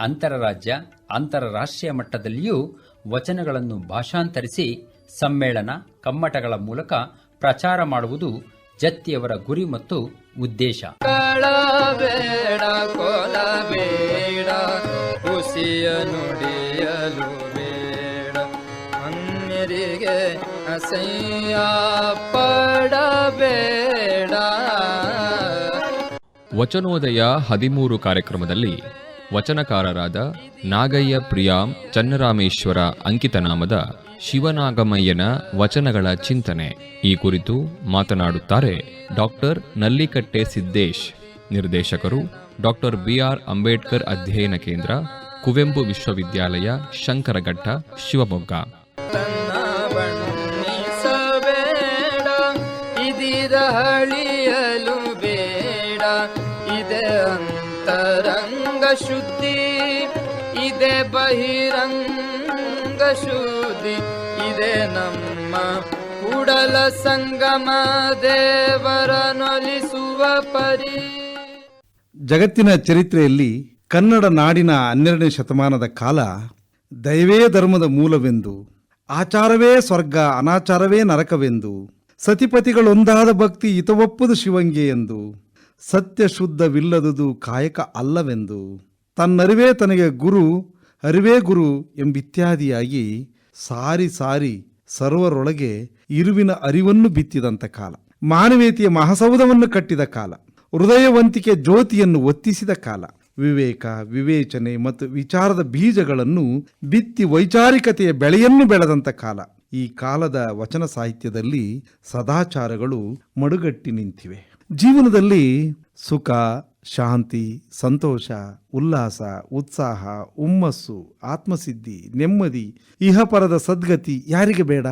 ಅಂತರರಾಜ್ಯ ಅಂತರರಾಷ್ಟ್ರೀಯ ಮಟ್ಟದಲ್ಲಿಯೂ ವಚನಗಳನ್ನು ಭಾಷಾಂತರಿಸಿ ಸಮ್ಮೇಳನ ಕಮ್ಮಟಗಳ ಮೂಲಕ ಪ್ರಚಾರ ಮಾಡುವುದು ಜತ್ತಿಯವರ ಗುರಿ ಮತ್ತು ಉದ್ದೇಶ. ವಚನೋದಯ ಹದಿಮೂರು ಕಾರ್ಯಕ್ರಮದಲ್ಲಿ ವಚನಕಾರರಾದ ನಾಗಯ್ಯ ಪ್ರಿಯಾಂ ಚನ್ನರಾಮೇಶ್ವರ ಅಂಕಿತನಾಮದ ಶಿವನಾಗಮಯ್ಯನ ವಚನಗಳ ಚಿಂತನೆ. ಈ ಕುರಿತು ಮಾತನಾಡುತ್ತಾರೆ ಡಾಕ್ಟರ್ ನಲ್ಲಿಕಟ್ಟೆ ಸಿದ್ದೇಶ್. ನಿರ್ದೇಶಕರು ಡಾಕ್ಟರ್ ಬಿಆರ್ ಅಂಬೇಡ್ಕರ್ ಅಧ್ಯಯನ ಕೇಂದ್ರ, ಕುವೆಂಪು ವಿಶ್ವವಿದ್ಯಾಲಯ, ಶಂಕರಘಟ್ಟ, ಶಿವಮೊಗ್ಗ. ಬೇಡ ಅಂತರಂಗ ಶುದ್ಧಿ ಇದೆ ಬಹಿರಂಗ ಶುದ್ಧಿ ಇದೆ ನಮ್ಮ ಕೂಡಲ ಸಂಗಮ ದೇವರನೊಲಿಸುವ ಪರಿ. ಜಗತ್ತಿನ ಚರಿತ್ರೆಯಲ್ಲಿ ಕನ್ನಡ ನಾಡಿನ ಹನ್ನೆರಡನೇ ಶತಮಾನದ ಕಾಲ ದೈವೇ ಧರ್ಮದ ಮೂಲವೆಂದು, ಆಚಾರವೇ ಸ್ವರ್ಗ, ಅನಾಚಾರವೇ ನರಕವೆಂದು, ಸತಿಪತಿಗಳೊಂದಾದ ಭಕ್ತಿ ಹಿತವಪ್ಪುದು ಶಿವಂಗೆ ಎಂದು ಸತ್ಯ ಶುದ್ಧವಿಲ್ಲದುದು ಕಾಯಕ ಅಲ್ಲವೆಂದು ತನ್ನರಿವೇ ತನಗೆ ಗುರು, ಅರಿವೇ ಗುರು ಎಂಬಿತ್ಯಾದಿಯಾಗಿ ಸಾರಿ ಸಾರಿ ಸರ್ವರೊಳಗೆ ಇರುವಿನ ಅರಿವನ್ನು ಬಿತ್ತಿದಂಥ ಕಾಲ. ಮಾನವೀಯತೆಯ ಮಹಾಸೌಧವನ್ನು ಕಟ್ಟಿದ ಕಾಲ. ಹೃದಯವಂತಿಕೆ ಜ್ಯೋತಿಯನ್ನು ಒತ್ತಿಸಿದ ಕಾಲ. ವಿವೇಕ, ವಿವೇಚನೆ ಮತ್ತು ವಿಚಾರದ ಬೀಜಗಳನ್ನು ಬಿತ್ತಿ ವೈಚಾರಿಕತೆಯ ಬೆಳೆಯನ್ನು ಬೆಳೆದಂಥ ಕಾಲ. ಈ ಕಾಲದ ವಚನ ಸಾಹಿತ್ಯದಲ್ಲಿ ಸದಾಚಾರಗಳು ಮಡುಗಟ್ಟಿ ನಿಂತಿವೆ. ಜೀವನದಲ್ಲಿ ಸುಖ, ಶಾಂತಿ, ಸಂತೋಷ, ಉಲ್ಲಾಸ, ಉತ್ಸಾಹ, ಹುಮ್ಮಸ್ಸು, ಆತ್ಮಸಿದ್ಧಿ, ನೆಮ್ಮದಿ, ಇಹಪರದ ಸದ್ಗತಿ ಯಾರಿಗೆ ಬೇಡ?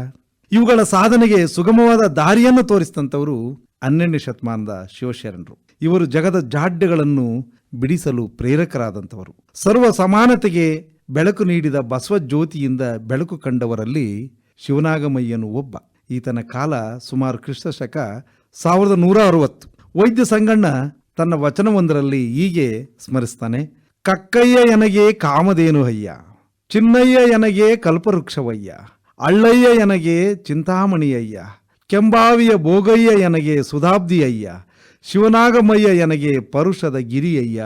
ಇವುಗಳ ಸಾಧನೆಗೆ ಸುಗಮವಾದ ದಾರಿಯನ್ನು ತೋರಿಸಿದಂಥವರು ಹನ್ನೆರಡನೇ ಶತಮಾನದ ಶಿವಶರಣರು. ಇವರು ಜಗದ ಜಾಡ್ಯಗಳನ್ನು ಬಿಡಿಸಲು ಪ್ರೇರಕರಾದಂಥವರು. ಸರ್ವ ಸಮಾನತೆಗೆ ಬೆಳಕು ನೀಡಿದ ಬಸವ ಜ್ಯೋತಿಯಿಂದ ಬೆಳಕು ಕಂಡವರಲ್ಲಿ ಶಿವನಾಗಮಯ್ಯನು ಒಬ್ಬ. ಈತನ ಕಾಲ ಸುಮಾರು ಕ್ರಿಸ್ತ ಶಕ ಸಾವಿರದ ನೂರ ಅರವತ್ತು. ವೈದ್ಯ ಸಂಗಣ್ಣ ತನ್ನ ವಚನವೊಂದರಲ್ಲಿ ಹೀಗೆ ಸ್ಮರಿಸ್ತಾನೆ, ಕಕ್ಕಯ್ಯ ಎನಗೆ ಕಾಮಧೇನು ಅಯ್ಯ ಚಿನ್ನಯ್ಯ ಎನಗೆ ಕಲ್ಪವೃಕ್ಷವಯ್ಯ, ಅಳ್ಳಯ್ಯ ಎನಗೆ ಚಿಂತಾಮಣಿಯಯ್ಯ, ಕೆಂಬಾವಿಯ ಭೋಗಯ್ಯ ಎನಗೆ ಸುಧಾಬ್ದಿ ಅಯ್ಯ ಶಿವನಾಗಮಯ್ಯ ಎನಗೆ ಪರುಷದ ಗಿರಿಯಯ್ಯ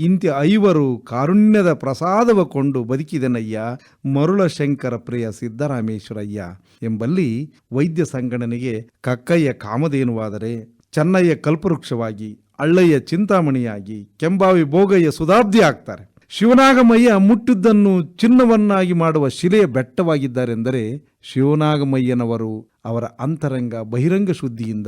ಇಂತಿ ಐವರು ಕಾರುಣ್ಯದ ಪ್ರಸಾದವ ಕೊಂಡು ಬದುಕಿದನಯ್ಯ. ಮರುಳ ಶಂಕರ ಪ್ರಿಯ ಸಿದ್ದರಾಮೇಶ್ವರಯ್ಯ. ಎಂಬಲ್ಲಿ ವೈದ್ಯ ಸಂಗಣನೆಗೆ ಕಕ್ಕಯ್ಯ ಕಾಮಧೇನುವಾದರೆ ಚೆನ್ನಯ್ಯ ಕಲ್ಪವೃಕ್ಷವಾಗಿ ಅಳ್ಳಯ್ಯ ಚಿಂತಾಮಣಿಯಾಗಿ, ಕೆಂಬಾವಿ ಭೋಗಯ್ಯ ಸುಧಾಬ್ದಿ ಆಗ್ತಾರೆ. ಶಿವನಾಗಮಯ್ಯ ಮುಟ್ಟಿದ್ದನ್ನು ಚಿನ್ನವನ್ನಾಗಿ ಮಾಡುವ ಶಿಲೆಯ ಬೆಟ್ಟವಾಗಿದ್ದಾರೆಂದರೆ ಶಿವನಾಗಮಯ್ಯನವರು ಅವರ ಅಂತರಂಗ ಬಹಿರಂಗ ಶುದ್ಧಿಯಿಂದ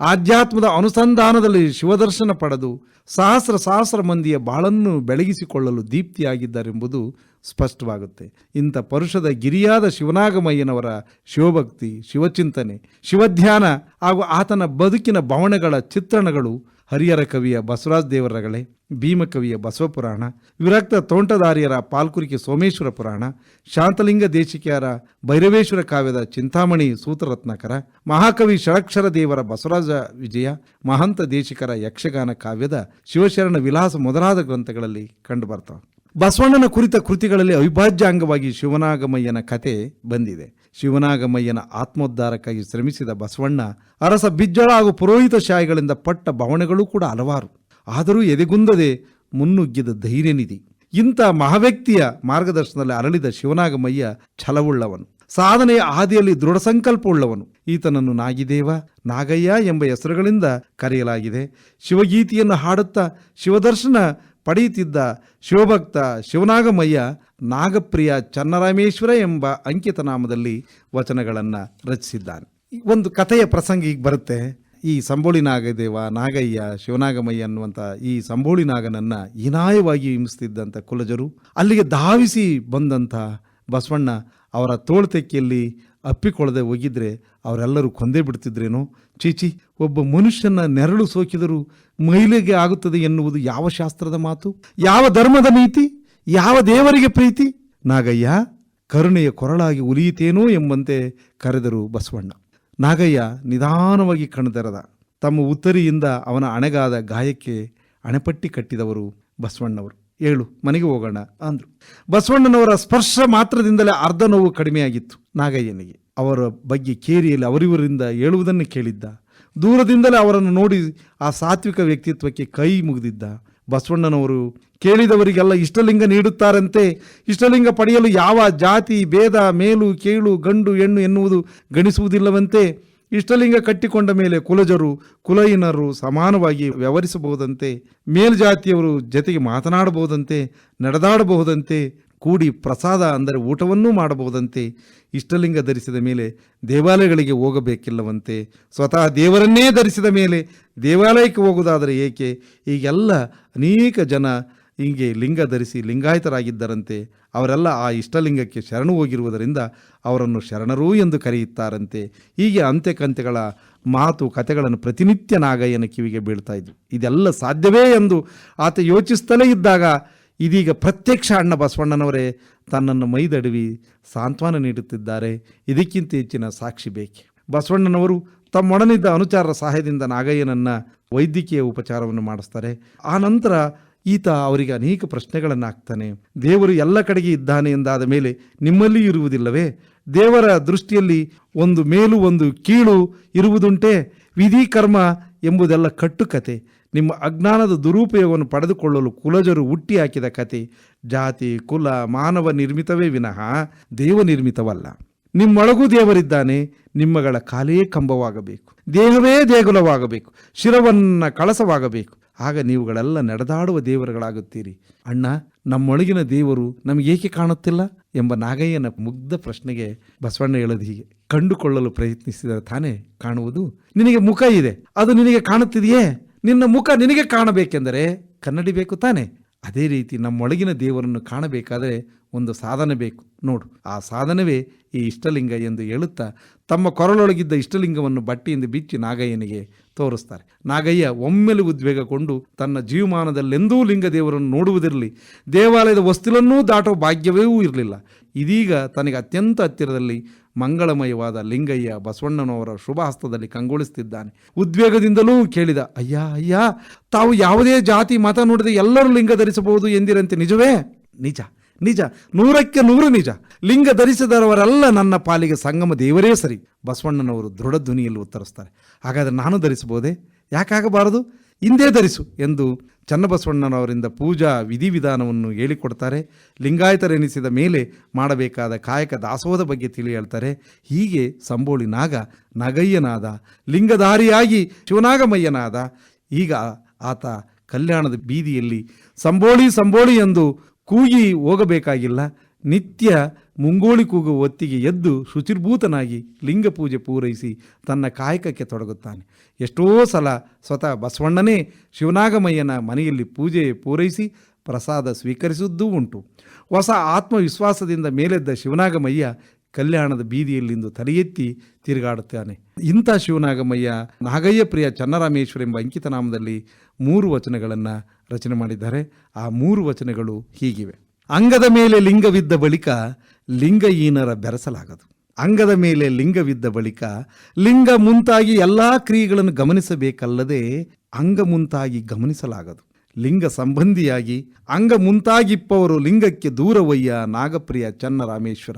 ಆಧ್ಯಾತ್ಮದ ಅನುಸಂಧಾನದಲ್ಲಿ ಶಿವದರ್ಶನ ಪಡೆದು ಸಹಸ್ರ ಸಹಸ್ರ ಮಂದಿಯ ಬಾಳನ್ನು ಬೆಳಗಿಸಿಕೊಳ್ಳಲು ದೀಪ್ತಿಯಾಗಿದ್ದಾರೆಂಬುದು ಸ್ಪಷ್ಟವಾಗುತ್ತೆ. ಇಂಥ ಪರುಷದ ಗಿರಿಯಾದ ಶಿವನಾಗಮಯ್ಯನವರ ಶಿವಭಕ್ತಿ, ಶಿವಚಿಂತನೆ, ಶಿವಧ್ಯಾನ ಹಾಗೂ ಆತನ ಬದುಕಿನ ಭಾವನೆಗಳ ಚಿತ್ರಣಗಳು ಹರಿಹರ ಕವಿಯ ಬಸವರಾಜ ದೇವರಗಳೇ ಭೀಮಕವಿಯ ಬಸವಪುರಾಣ, ವಿರಕ್ತ ತೋಂಟದಾರಿಯರ ಪಾಲ್ಕುರಿಕೆ ಸೋಮೇಶ್ವರ ಪುರಾಣ, ಶಾಂತಲಿಂಗ ದೇಶಿಕೆಯರ ಭೈರವೇಶ್ವರ ಕಾವ್ಯದ ಚಿಂತಾಮಣಿ ಸೂತ್ರರತ್ನಕರ, ಮಹಾಕವಿ ಷಡಕ್ಷರ ದೇವರ ಬಸವರಾಜ ವಿಜಯ, ಮಹಂತ ದೇಶಿಕರ ಯಕ್ಷಗಾನ ಕಾವ್ಯದ ಶಿವಶರಣ ವಿಲಾಸ ಮೊದಲಾದ ಗ್ರಂಥಗಳಲ್ಲಿ ಕಂಡುಬರ್ತವೆ. ಬಸವಣ್ಣನ ಕುರಿತ ಕೃತಿಗಳಲ್ಲಿ ಅವಿಭಾಜ್ಯ ಅಂಗವಾಗಿ ಶಿವನಾಗಮಯ್ಯನ ಕತೆ ಬಂದಿದೆ. ಶಿವನಾಗಮಯ್ಯನ ಆತ್ಮೋದ್ಧಾರಕ್ಕಾಗಿ ಶ್ರಮಿಸಿದ ಬಸವಣ್ಣ ಅರಸ ಬಿಜ್ಜಳ ಹಾಗೂ ಪುರೋಹಿತ ಶಾಹಿಗಳಿಂದ ಪಟ್ಟ ಭವಣೆಗಳು ಕೂಡ ಹಲವಾರು. ಆದರೂ ಎದೆಗುಂದದೆ ಮುನ್ನುಗ್ಗಿದ ಧೈರ್ಯನಿಧಿ ಇಂಥ ಮಹಾವ್ಯಕ್ತಿಯ ಮಾರ್ಗದರ್ಶನದಲ್ಲಿ ಅರಳಿದ ಶಿವನಾಗಮಯ್ಯ ಛಲವುಳ್ಳವನು. ಸಾಧನೆಯ ಹಾದಿಯಲ್ಲಿ ದೃಢ ಸಂಕಲ್ಪವುಳ್ಳವನು. ಈತನನ್ನು ನಾಗಿದೇವ, ನಾಗಯ್ಯ ಎಂಬ ಹೆಸರುಗಳಿಂದ ಕರೆಯಲಾಗಿದೆ. ಶಿವಗೀತೆಯನ್ನು ಹಾಡುತ್ತಾ ಶಿವದರ್ಶನ ಪಡೆಯುತ್ತಿದ್ದ ಶಿವಭಕ್ತ ಶಿವನಾಗಮಯ್ಯ ನಾಗಪ್ರಿಯ ಚನ್ನರಾಮೇಶ್ವರ ಎಂಬ ಅಂಕಿತ ನಾಮದಲ್ಲಿ ವಚನಗಳನ್ನು ರಚಿಸಿದ್ದಾನೆ. ಒಂದು ಕಥೆಯ ಪ್ರಸಂಗ ಈಗ ಬರುತ್ತೆ. ಈ ಸಂಬೋಳಿ ನಾಗದೇವ, ನಾಗಯ್ಯ, ಶಿವನಾಗಮಯ್ಯ ಅನ್ನುವಂಥ ಈ ಸಂಬೋಳಿ ನಾಗನನ್ನ ಹೀನಾಯವಾಗಿ ಹಿಂಸಿಸಿದ್ದಂಥ ಕುಲಜರು, ಅಲ್ಲಿಗೆ ಧಾವಿಸಿ ಬಂದಂಥ ಬಸವಣ್ಣ ಅವರ ತೋಳ್ತೆಕ್ಕಿಯಲ್ಲಿ ಅಪ್ಪಿಕೊಳ್ಳದೆ ಹೋಗಿದ್ರೆ ಅವರೆಲ್ಲರೂ ಕೊಂದೇ ಬಿಡ್ತಿದ್ರೇನೋ? ಚೀಚಿ, ಒಬ್ಬ ಮನುಷ್ಯನ ನೆರಳು ಸೋಕಿದರೂ ಮಹಿಳೆಗೆ ಆಗುತ್ತದೆ ಎನ್ನುವುದು ಯಾವ ಶಾಸ್ತ್ರದ ಮಾತು? ಯಾವ ಧರ್ಮದ ನೀತಿ? ಯಾವ ದೇವರಿಗೆ ಪ್ರೀತಿ? ನಾಗಯ್ಯ, ಕರುಣೆಯ ಕೊರಳಾಗಿ ಉಲಿಯಿತೇನೋ ಎಂಬಂತೆ ಕರೆದರು ಬಸವಣ್ಣ. ನಾಗಯ್ಯ ನಿಧಾನವಾಗಿ ಕಣ್ತೆರೆದ ತಮ್ಮ ಉತ್ತರಿಯಿಂದ ಅವನ ಅಣೆಗಾದ ಗಾಯಕ್ಕೆ ಅಣೆಪಟ್ಟಿ ಕಟ್ಟಿದವರು ಬಸವಣ್ಣವರು. ಏಳು, ಮನೆಗೆ ಹೋಗೋಣ ಅಂದರು. ಬಸವಣ್ಣನವರ ಸ್ಪರ್ಶ ಮಾತ್ರದಿಂದಲೇ ಅರ್ಧ ನೋವು ಕಡಿಮೆಯಾಗಿತ್ತು ನಾಗಯ್ಯನಿಗೆ. ಅವರ ಬಗ್ಗೆ ಕೇರಿಯಲ್ಲಿ ಅವರಿವರಿಂದ ಹೇಳುವುದನ್ನು ಕೇಳಿದ್ದ. ದೂರದಿಂದಲೇ ಅವರನ್ನು ನೋಡಿ ಆ ಸಾತ್ವಿಕ ವ್ಯಕ್ತಿತ್ವಕ್ಕೆ ಕೈ ಮುಗಿದಿದ್ದ ಬಸವಣ್ಣನವರು ಕೇಳಿದವರಿಗೆಲ್ಲ ಇಷ್ಟಲಿಂಗ ನೀಡುತ್ತಾರಂತೆ. ಇಷ್ಟಲಿಂಗ ಪಡೆಯಲು ಯಾವ ಜಾತಿ, ಭೇದ, ಮೇಲು, ಕೇಳು, ಗಂಡು, ಹೆಣ್ಣು ಎನ್ನುವುದು ಗಣಿಸುವುದಿಲ್ಲವಂತೆ. ಇಷ್ಟಲಿಂಗ ಕಟ್ಟಿಕೊಂಡ ಮೇಲೆ ಕುಲಜರು ಕುಲಯಿನರು ಸಮಾನವಾಗಿ ವ್ಯವಹರಿಸಬಹುದಂತೆ. ಮೇಲ್ಜಾತಿಯವರು ಜೊತೆಗೆ ಮಾತನಾಡಬಹುದಂತೆ, ನಡೆದಾಡಬಹುದಂತೆ, ಕೂಡಿ ಪ್ರಸಾದ ಅಂದರೆ ಊಟವನ್ನೂ ಮಾಡಬಹುದಂತೆ. ಇಷ್ಟಲಿಂಗ ಧರಿಸಿದ ಮೇಲೆ ದೇವಾಲಯಗಳಿಗೆ ಹೋಗಬೇಕಿಲ್ಲವಂತೆ. ಸ್ವತಃ ದೇವರನ್ನೇ ಧರಿಸಿದ ಮೇಲೆ ದೇವಾಲಯಕ್ಕೆ ಹೋಗುವುದಾದರೆ ಏಕೆ? ಈಗೆಲ್ಲ ಅನೇಕ ಜನ ಹೀಗೆ ಲಿಂಗ ಧರಿಸಿ ಲಿಂಗಾಯತರಾಗಿದ್ದರಂತೆ ಅವರೆಲ್ಲ ಆ ಇಷ್ಟಲಿಂಗಕ್ಕೆ ಶರಣು ಹೋಗಿರುವುದರಿಂದ ಅವರನ್ನು ಶರಣರು ಎಂದು ಕರೆಯುತ್ತಾರಂತೆ. ಹೀಗೆ ಅಂತ್ಯಕಂತ್ಯಗಳ ಮಾತು ಕಥೆಗಳನ್ನು ಪ್ರತಿನಿತ್ಯ ನಾಗಯ್ಯನ ಕಿವಿಗೆ ಬೀಳ್ತಾ ಇದ್ವು. ಇದೆಲ್ಲ ಸಾಧ್ಯವೇ ಎಂದು ಆತ ಯೋಚಿಸ್ತಲೇ ಇದ್ದಾಗ ಇದೀಗ ಪ್ರತ್ಯಕ್ಷ ಅಣ್ಣ ಬಸವಣ್ಣನವರೇ ತನ್ನನ್ನು ಮೈದಡವಿ ಸಾಂತ್ವನ ನೀಡುತ್ತಿದ್ದಾರೆ. ಇದಕ್ಕಿಂತ ಹೆಚ್ಚಿನ ಸಾಕ್ಷಿ ಬೇಕೆ? ಬಸವಣ್ಣನವರು ತಮ್ಮೊಡನಿದ್ದ ಅನುಚಾರರ ಸಹಾಯದಿಂದ ನಾಗಯ್ಯನನ್ನು ವೈದ್ಯಕೀಯ ಉಪಚಾರವನ್ನು ಮಾಡಿಸ್ತಾರೆ. ಆ ನಂತರ ಈತ ಅವರಿಗೆ ಅನೇಕ ಪ್ರಶ್ನೆಗಳನ್ನು ಹಾಕ್ತಾನೆ ದೇವರು ಎಲ್ಲ ಕಡೆಗೆ ಇದ್ದಾನೆ ಎಂದಾದ ಮೇಲೆ ನಿಮ್ಮಲ್ಲಿ ಇರುವುದಿಲ್ಲವೇ? ದೇವರ ದೃಷ್ಟಿಯಲ್ಲಿ ಒಂದು ಮೇಲು ಒಂದು ಕೀಳು ಇರುವುದುಂಟೆ? ವಿಧಿ ಕರ್ಮ ಎಂಬುದೆಲ್ಲ ಕಟ್ಟುಕತೆ. ನಿಮ್ಮ ಅಜ್ಞಾನದ ದುರುಪಯೋಗವನ್ನು ಪಡೆದುಕೊಳ್ಳಲು ಕುಲಜರು ಹುಟ್ಟಿ ಹಾಕಿದ ಕತೆ. ಜಾತಿ, ಕುಲ, ಮಾನವ ನಿರ್ಮಿತವೇ ವಿನಃ ದೇವ ನಿರ್ಮಿತವಲ್ಲ. ನಿಮ್ಮೊಳಗೂ ದೇವರಿದ್ದಾನೆ, ನಿಮ್ಮಗಳ ಕಾಲೇ ಕಂಬವಾಗಬೇಕು. ದೇಹವೇ ದೇಗುಲವಾಗಬೇಕು. ಶಿರವನ್ನ ಕಳಸವಾಗಬೇಕು. ಆಗ ನೀವುಗಳೆಲ್ಲ ನಡೆದಾಡುವ ದೇವರುಗಳಾಗುತ್ತೀರಿ. ಅಣ್ಣ, ನಮ್ಮೊಳಗಿನ ದೇವರು ನಮಗೇಕೆ ಕಾಣುತ್ತಿಲ್ಲ? ಎಂಬ ನಾಗಯ್ಯನ ಮುಗ್ಧ ಪ್ರಶ್ನೆಗೆ ಬಸವಣ್ಣ ಹೇಳೋದು ಹೀಗೆ. ಕಂಡುಕೊಳ್ಳಲು ಪ್ರಯತ್ನಿಸಿದರೆ ತಾನೇ ಕಾಣುವುದು ನಿನಗೆ ಮುಖ ಇದೆ. ಅದು ನಿನಗೆ ಕಾಣುತ್ತಿದೆಯೇ? ನಿನ್ನ ಮುಖ ನಿನಗೆ ಕಾಣಬೇಕೆಂದರೆ ಕನ್ನಡಿ ಬೇಕು ತಾನೆ? ಅದೇ ರೀತಿ ನಮ್ಮೊಳಗಿನ ದೇವರನ್ನು ಕಾಣಬೇಕಾದರೆ ಒಂದು ಸಾಧನೆ ಬೇಕು. ನೋಡು, ಆ ಸಾಧನವೇ ಈ ಇಷ್ಟಲಿಂಗ ಎಂದು ಹೇಳುತ್ತಾ ತಮ್ಮ ಕೊರಳೊಳಗಿದ್ದ ಇಷ್ಟಲಿಂಗವನ್ನು ಬಟ್ಟೆಯಿಂದ ಬಿಚ್ಚಿ ನಾಗಯ್ಯನಿಗೆ ತೋರಿಸ್ತಾರೆ. ನಾಗಯ್ಯ ಒಮ್ಮೆಲೆ ಉದ್ವೇಗಗೊಂಡು ತನ್ನ ಜೀವಮಾನದಲ್ಲೆಂದೂ ಲಿಂಗ ದೇವರನ್ನು ನೋಡುವುದಿರಲಿ, ದೇವಾಲಯದ ವಸ್ತುಲನ್ನೂ ದಾಟೋ ಭಾಗ್ಯವೇ ಇರಲಿಲ್ಲ. ಇದೀಗ ತನಗೆ ಅತ್ಯಂತ ಹತ್ತಿರದಲ್ಲಿ ಮಂಗಳಮಯವಾದ ಲಿಂಗಯ್ಯ ಬಸವಣ್ಣನವರ ಶುಭ ಹಸ್ತದಲ್ಲಿ ಕಂಗೊಳಿಸುತ್ತಿದ್ದಾನೆ ಉದ್ವೇಗದಿಂದಲೂ ಕೇಳಿದ, ಅಯ್ಯ ಅಯ್ಯ, ತಾವು ಯಾವುದೇ ಜಾತಿ, ಮತ ನೋಡಿದ ಎಲ್ಲರೂ ಲಿಂಗ ಧರಿಸಬಹುದು ಎಂದಿರಂತೆ ನಿಜವೇ? ನಿಜ ನಿಜ, ನೂರಕ್ಕೆ ನೂರು ನಿಜ. ಲಿಂಗ ಧರಿಸಿದವರೆಲ್ಲ ನನ್ನ ಪಾಲಿಗೆ ಸಂಗಮ ದೇವರೇ ಸರಿ. ಬಸವಣ್ಣನವರು ದೃಢ ಧ್ವನಿಯಲ್ಲಿ ಉತ್ತರಿಸ್ತಾರೆ. ಹಾಗಾದರೆ ನಾನು ಧರಿಸಬಹುದೇ? ಯಾಕಾಗಬಾರದು? ಹಿಂದೆ ಧರಿಸು ಎಂದು ಚನ್ನಬಸವಣ್ಣನವರಿಂದ ಪೂಜಾ ವಿಧಿವಿಧಾನವನ್ನು ಹೇಳಿಕೊಡ್ತಾರೆ. ಲಿಂಗಾಯತರೆನಿಸಿದ ಮೇಲೆ ಮಾಡಬೇಕಾದ ಕಾಯಕ ದಾಸೋಹದ ಬಗ್ಗೆ ತಿಳಿ ಹೇಳ್ತಾರೆ. ಹೀಗೆ ಸಂಬೋಳಿ ನಾಗ ನಗಯ್ಯನಾದ, ಲಿಂಗಧಾರಿಯಾಗಿ ಶಿವನಾಗಮಯ್ಯನಾದ, ಈಗ ಆತ ಕಲ್ಯಾಣದ ಬೀದಿಯಲ್ಲಿ ಸಂಬೋಳಿ ಸಂಬೋಳಿ ಎಂದು ಕೂಗಿ ಹೋಗಬೇಕಾಗಿಲ್ಲ. ನಿತ್ಯ ಮುಂಗೋಳಿ ಕೂಗುವ ಹೊತ್ತಿಗೆ ಎದ್ದು ಶುಚಿರ್ಭೂತನಾಗಿ ಲಿಂಗ ಪೂಜೆ ಪೂರೈಸಿ ತನ್ನ ಕಾಯಕಕ್ಕೆ ತೊಡಗುತ್ತಾನೆ. ಎಷ್ಟೋ ಸಲ ಸ್ವತಃ ಬಸವಣ್ಣನೇ ಶಿವನಾಗಮಯ್ಯನ ಮನೆಯಲ್ಲಿ ಪೂಜೆ ಪೂರೈಸಿ ಪ್ರಸಾದ ಸ್ವೀಕರಿಸಿದ್ದೂ ಉಂಟು. ಹೊಸ ಆತ್ಮವಿಶ್ವಾಸದಿಂದ ಮೇಲೆದ್ದ ಶಿವನಾಗಮಯ್ಯ ಕಲ್ಯಾಣದ ಬೀದಿಯಲ್ಲಿಂದು ತಲೆ ಎತ್ತಿ ತಿರುಗಾಡುತ್ತಾನೆ. ಇಂಥ ಶಿವನಾಗಮಯ್ಯ ನಾಗಯ್ಯ ಪ್ರಿಯ ಚನ್ನರಾಮೇಶ್ವರ ಎಂಬ ಅಂಕಿತನಾಮದಲ್ಲಿ ಮೂರು ವಚನಗಳನ್ನು ರಚನೆ ಮಾಡಿದ್ದಾರೆ. ಆ ಮೂರು ವಚನಗಳು ಹೀಗಿವೆ. ಅಂಗದ ಮೇಲೆ ಲಿಂಗವಿದ್ದ ಬಳಿಕ ಲಿಂಗಹೀನರ ಬೆರೆಸಲಾಗದು. ಅಂಗದ ಮೇಲೆ ಲಿಂಗವಿದ್ದ ಬಳಿಕ ಲಿಂಗ ಮುಂತಾಗಿ ಎಲ್ಲ ಕ್ರಿಯೆಗಳನ್ನು ಗಮನಿಸಬೇಕಲ್ಲದೆ ಅಂಗ ಮುಂತಾಗಿ ಗಮನಿಸಲಾಗದು. ಲಿಂಗ ಸಂಬಂಧಿಯಾಗಿ ಅಂಗ ಮುಂತಾಗಿಪ್ಪವರು ಲಿಂಗಕ್ಕೆ ದೂರವಯ್ಯ ನಾಗಪ್ರಿಯ ಚನ್ನರಾಮೇಶ್ವರ.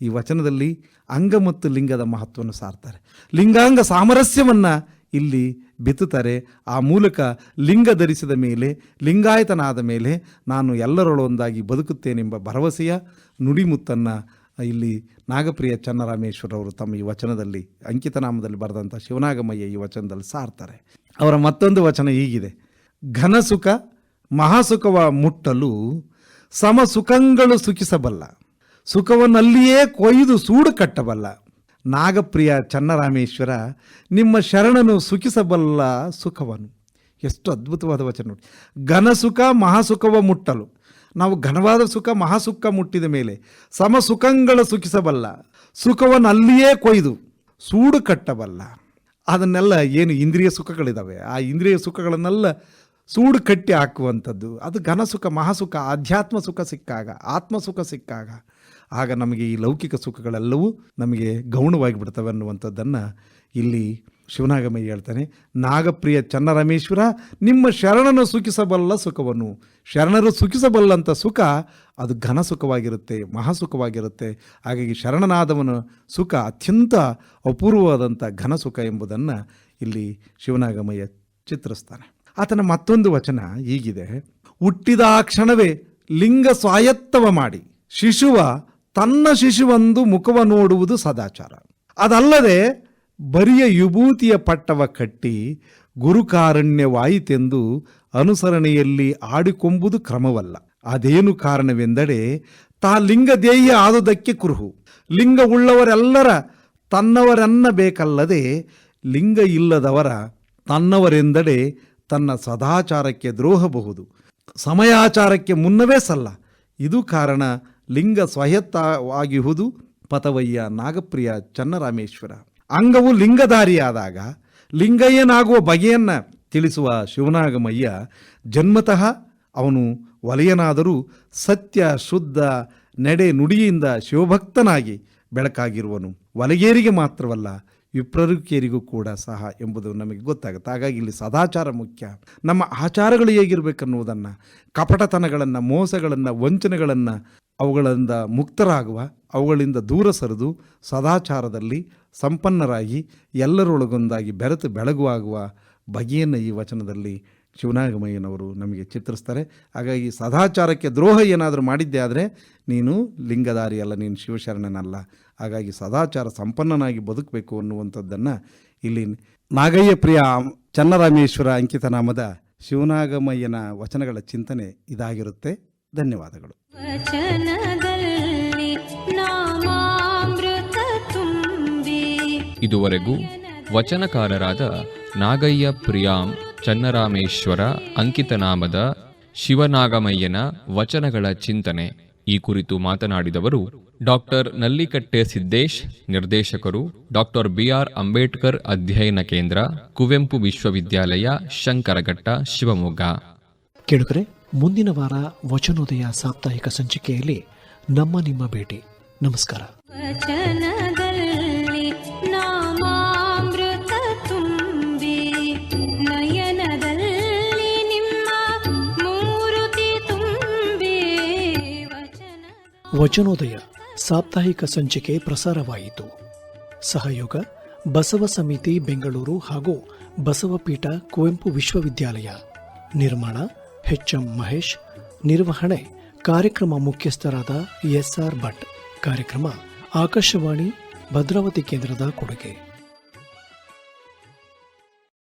ಈ ವಚನದಲ್ಲಿ ಅಂಗ ಮತ್ತು ಲಿಂಗದ ಮಹತ್ವವನ್ನು ಸಾರ್ತಾರೆ. ಲಿಂಗಾಂಗ ಸಾಮರಸ್ಯವನ್ನು ಇಲ್ಲಿ ಬಿತ್ತುತ್ತಾರೆ. ಆ ಮೂಲಕ ಲಿಂಗ ಧರಿಸಿದ ಮೇಲೆ, ಲಿಂಗಾಯತನಾದ ಮೇಲೆ ನಾನು ಎಲ್ಲರೊಳೊಂದಾಗಿ ಬದುಕುತ್ತೇನೆಂಬ ಭರವಸೆಯ ನುಡಿಮುತ್ತನ್ನು ಇಲ್ಲಿ ನಾಗಪ್ರಿಯ ಚನ್ನರಾಮೇಶ್ವರವರು ತಮ್ಮ ಈ ವಚನದಲ್ಲಿ ಅಂಕಿತನಾಮದಲ್ಲಿ ಬರೆದಂಥ ಶಿವನಾಗಮಯ್ಯ ಈ ವಚನದಲ್ಲಿ ಸಾರ್ತಾರೆ. ಅವರ ಮತ್ತೊಂದು ವಚನ ಹೀಗಿದೆ. ಘನಸುಖ ಮಹಾಸುಖವ ಮುಟ್ಟಲು ಸಮ ಸುಖಗಳು ಸುಖಿಸಬಲ್ಲ. ಸುಖವನ್ನಲ್ಲಿಯೇ ಕೊಯ್ದು ಸೂಡು ಕಟ್ಟಬಲ್ಲ. ನಾಗಪ್ರಿಯ ಚನ್ನರಾಮೇಶ್ವರ, ನಿಮ್ಮ ಶರಣನು ಸುಖಿಸಬಲ್ಲ ಸುಖವನು. ಎಷ್ಟು ಅದ್ಭುತವಾದ ವಚನ ನೋಡಿ. ಘನಸುಖ ಮಹಾಸುಖವ ಮುಟ್ಟಲು. ನಾವು ಘನವಾದ ಸುಖ ಮಹಾಸುಖ ಮುಟ್ಟಿದ ಮೇಲೆ ಸಮ ಸುಖಗಳ ಸುಖಿಸಬಲ್ಲ. ಸುಖವನ್ನು ಅಲ್ಲಿಯೇ ಕೊಯ್ದು ಸೂಡು ಕಟ್ಟಬಲ್ಲ. ಅದನ್ನೆಲ್ಲ ಏನು ಇಂದ್ರಿಯ ಸುಖಗಳಿದ್ದಾವೆ ಆ ಇಂದ್ರಿಯ ಸುಖಗಳನ್ನೆಲ್ಲ ಸೂಡು ಕಟ್ಟಿ ಹಾಕುವಂಥದ್ದು. ಅದು ಘನಸುಖ ಮಹಾಸುಖ ಆಧ್ಯಾತ್ಮ ಸುಖ ಸಿಕ್ಕಾಗ, ಆತ್ಮ ಸುಖ ಸಿಕ್ಕಾಗ. ಆಗ ನಮಗೆ ಈ ಲೌಕಿಕ ಸುಖಗಳೆಲ್ಲವೂ ನಮಗೆ ಗೌಣವಾಗಿ ಬಿಡ್ತವೆ ಅನ್ನುವಂಥದ್ದನ್ನು ಇಲ್ಲಿ ಶಿವನಾಗಮಯ್ಯ ಹೇಳ್ತಾನೆ, ನಾಗಪ್ರಿಯ ಚನ್ನರಮೇಶ್ವರ, ನಿಮ್ಮ ಶರಣನು ಸುಖಿಸಬಲ್ಲ ಸುಖವನ್ನು ಶರಣರು ಸುಖಿಸಬಲ್ಲಂಥ ಸುಖ, ಅದು ಘನ ಸುಖವಾಗಿರುತ್ತೆ ಮಹಾಸುಖವಾಗಿರುತ್ತೆ ಹಾಗಾಗಿ ಶರಣನಾದವನ ಸುಖ ಅತ್ಯಂತ ಅಪೂರ್ವವಾದಂಥ ಘನ ಸುಖ ಎಂಬುದನ್ನು ಇಲ್ಲಿ ಶಿವನಾಗಮಯ್ಯ ಚಿತ್ರಿಸ್ತಾನೆ ಆತನ ಮತ್ತೊಂದು ವಚನ ಹೀಗಿದೆ, ಹುಟ್ಟಿದ ಆ ಕ್ಷಣವೇ ಲಿಂಗ ಸ್ವಾಯತ್ತವ ಮಾಡಿ, ಶಿಶುವ ತನ್ನ ಶಿಶುವೊಂದು ಮುಖವ ನೋಡುವುದು ಸದಾಚಾರ. ಅದಲ್ಲದೆ ಬರಿಯ ವಿಭೂತಿಯ ಪಟ್ಟವ ಕಟ್ಟಿ ಗುರುಕಾರಣ್ಯವಾಯಿತೆಂದು ಅನುಸರಣೆಯಲ್ಲಿ ಆಡಿಕೊಂಬುದು ಕ್ರಮವಲ್ಲ. ಅದೇನು ಕಾರಣವೆಂದರೆ ತಾ ಲಿಂಗದೇಯ ಆದುದಕ್ಕೆ ಕುರುಹು. ಲಿಂಗ ಉಳ್ಳವರೆಲ್ಲರ ತನ್ನವರನ್ನಬೇಕಲ್ಲದೆ ಲಿಂಗ ಇಲ್ಲದವರ ತನ್ನವರೆಂದಡೆ ತನ್ನ ಸದಾಚಾರಕ್ಕೆ ದ್ರೋಹಬಹುದು. ಸಮಯಾಚಾರಕ್ಕೆ ಮುನ್ನವೇ ಸಲ್ಲ. ಇದು ಕಾರಣ ಲಿಂಗ ಸ್ವಯತ್ತವಾಗಿಹುದು ಪತವಯ್ಯ ನಾಗಪ್ರಿಯ ಚನ್ನರಾಮೇಶ್ವರ. ಅಂಗವು ಲಿಂಗಧಾರಿಯಾದಾಗ ಲಿಂಗಯ್ಯನಾಗುವ ಬಗೆಯನ್ನು ತಿಳಿಸುವ ಶಿವನಾಗಮಯ್ಯ ಜನ್ಮತಃ ಅವನು ವಲಯನಾದರೂ ಸತ್ಯ, ಶುದ್ಧ, ನಡೆ ನುಡಿಯಿಂದ ಶಿವಭಕ್ತನಾಗಿ ಬೆಳಕಾಗಿರುವನು. ವಲಗೇರಿಗೆ ಮಾತ್ರವಲ್ಲ ವಿಪ್ರರಿಕೇರಿಗೂ ಕೂಡ ಸಹ ಎಂಬುದು ನಮಗೆ ಗೊತ್ತಾಗುತ್ತೆ. ಹಾಗಾಗಿ ಇಲ್ಲಿ ಸದಾಚಾರ ಮುಖ್ಯ. ನಮ್ಮ ಆಚಾರಗಳು ಹೇಗಿರಬೇಕನ್ನುವುದನ್ನು, ಕಪಟತನಗಳನ್ನು, ಮೋಸಗಳನ್ನು, ವಂಚನೆಗಳನ್ನು ಅವುಗಳಿಂದ ಮುಕ್ತರಾಗುವ, ಅವುಗಳಿಂದ ದೂರ ಸರಿದು ಸದಾಚಾರದಲ್ಲಿ ಸಂಪನ್ನರಾಗಿ ಎಲ್ಲರೊಳಗೊಂದಾಗಿ ಬೆರೆತು ಬೆಳಗುವಾಗುವ ಬಗೆಯನ್ನು ಈ ವಚನದಲ್ಲಿ ಶಿವನಾಗಮಯ್ಯನವರು ನಮಗೆ ಚಿತ್ರಿಸ್ತಾರೆ. ಹಾಗಾಗಿ ಸದಾಚಾರಕ್ಕೆ ದ್ರೋಹ ಏನಾದರೂ ಮಾಡಿದ್ದೆ ಆದರೆ ನೀನು ಲಿಂಗಧಾರಿ ಅಲ್ಲ ನೀನು ಶಿವಶರಣನಲ್ಲ. ಹಾಗಾಗಿ ಸದಾಚಾರ ಸಂಪನ್ನನಾಗಿ ಬದುಕಬೇಕು ಅನ್ನುವಂಥದ್ದನ್ನು ಇಲ್ಲಿ ನಾಗಯ್ಯ ಪ್ರಿಯ ಚನ್ನರಾಮೇಶ್ವರ ಅಂಕಿತನಾಮದ ಶಿವನಾಗಮಯ್ಯನ ವಚನಗಳ ಚಿಂತನೆ ಇದಾಗಿರುತ್ತೆ. ಧನ್ಯವಾದಗಳು. ವಚನದಲ್ಲಿ ನಾಮಾಮೃತ ತುಂಬಿ ಇದುವರೆಗೂ ವಚನಕಾರರಾದ ನಾಗಯ್ಯ ಪ್ರಿಯಾಂ ಚನ್ನರಾಮೇಶ್ವರ ಅಂಕಿತನಾಮದ ಶಿವನಾಗಮಯ್ಯನ ವಚನಗಳ ಚಿಂತನೆ. ಈ ಕುರಿತು ಮಾತನಾಡಿದವರು ಡಾಕ್ಟರ್ ನಲ್ಲಿಕಟ್ಟೆ ಸಿದ್ದೇಶ್ ನಿರ್ದೇಶಕರು ಡಾಕ್ಟರ್ ಬಿಆರ್ ಅಂಬೇಡ್ಕರ್ ಅಧ್ಯಯನ ಕೇಂದ್ರ ಕುವೆಂಪು ವಿಶ್ವವಿದ್ಯಾಲಯ ಶಂಕರಘಟ್ಟ ಶಿವಮೊಗ್ಗ. ಮುಂದಿನ ವಾರ ವಚನೋದಯ ಸಾಪ್ತಾಹಿಕ ಸಂಚಿಕೆಯಲ್ಲಿ ನಮ್ಮ ನಿಮ್ಮ ಭೇಟಿ. ನಮಸ್ಕಾರ. ವಚನೋದಯ ಸಾಪ್ತಾಹಿಕ ಸಂಚಿಕೆ ಪ್ರಸಾರವಾಯಿತು. ಸಹಯೋಗ ಬಸವ ಸಮಿತಿ ಬೆಂಗಳೂರು ಹಾಗೂ ಬಸವಪೀಠ ಕುವೆಂಪು ವಿಶ್ವವಿದ್ಯಾಲಯ. ನಿರ್ಮಾಣ ಎಚ್ಎಂ ಮಹೇಶ್ ನಿರ್ವಹಣೆ ಕಾರ್ಯಕ್ರಮ ಮುಖ್ಯಸ್ಥರಾದ ಎಸ್ಆರ್ ಭಟ್. ಕಾರ್ಯಕ್ರಮ ಆಕಾಶವಾಣಿ ಭದ್ರಾವತಿ ಕೇಂದ್ರದ ಕೊಡುಗೆ.